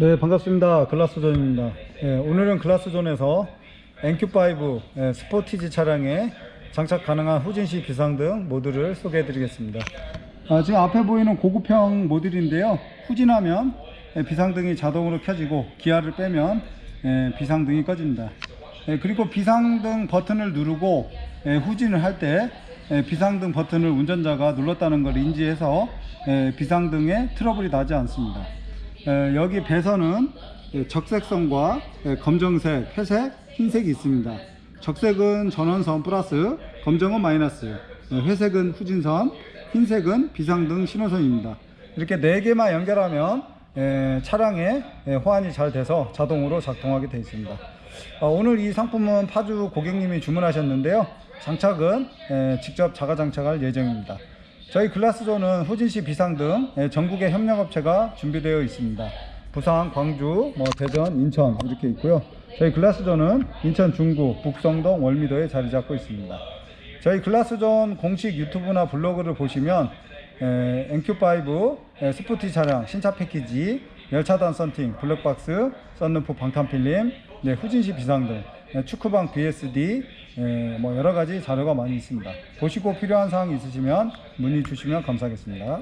네 반갑습니다. 글라스존입니다. 예, 오늘은 글라스존에서 NQ5 예, 스포티지 차량에 장착 가능한 후진시 비상 등 모듈을 소개해 드리겠습니다. 아, 지금 앞에 보이는 고급형 모듈인데요. 후진하면 예, 비상등이 자동으로 켜지고 기아를 빼면 예, 비상등이 꺼집니다. 예, 그리고 비상등 버튼을 누르고 예, 후진을 할때 비상등 버튼을 운전자가 눌렀다는 걸 인지해서 예, 비상등에 트러블이 나지 않습니다. 에, 여기 배선은 예, 적색선과 예, 검정색, 회색, 흰색이 있습니다. 적색은 전원선 플러스, 검정은 마이너스, 예, 회색은 후진선, 흰색은 비상등 신호선입니다. 이렇게 네 개만 연결하면 예, 차량에 예, 호환이 잘 돼서 자동으로 작동하게 되어 있습니다. 어, 오늘 이 상품은 파주 고객님이 주문하셨는데요. 장착은 예, 직접 자가 장착할 예정입니다. 저희 글라스존은 후진시 비상등 예, 전국의 협력업체가 준비되어 있습니다. 부산, 광주, 뭐 대전, 인천 이렇게 있고요. 저희 글라스존은 인천 중구, 북성동, 월미도에 자리 잡고 있습니다. 저희 글라스존 공식 유튜브나 블로그를 보시면 에, NQ5 에, 스포티 차량 신차 패키지, 열차단 썬팅, 블랙박스, 썬루프 방탄필름, 네, 후진시 비상등, 에, 축구방 BSD, 에, 뭐 여러 가지 자료가 많이 있습니다. 보시고 필요한 사항 있으시면 문의 주시면 감사하겠습니다.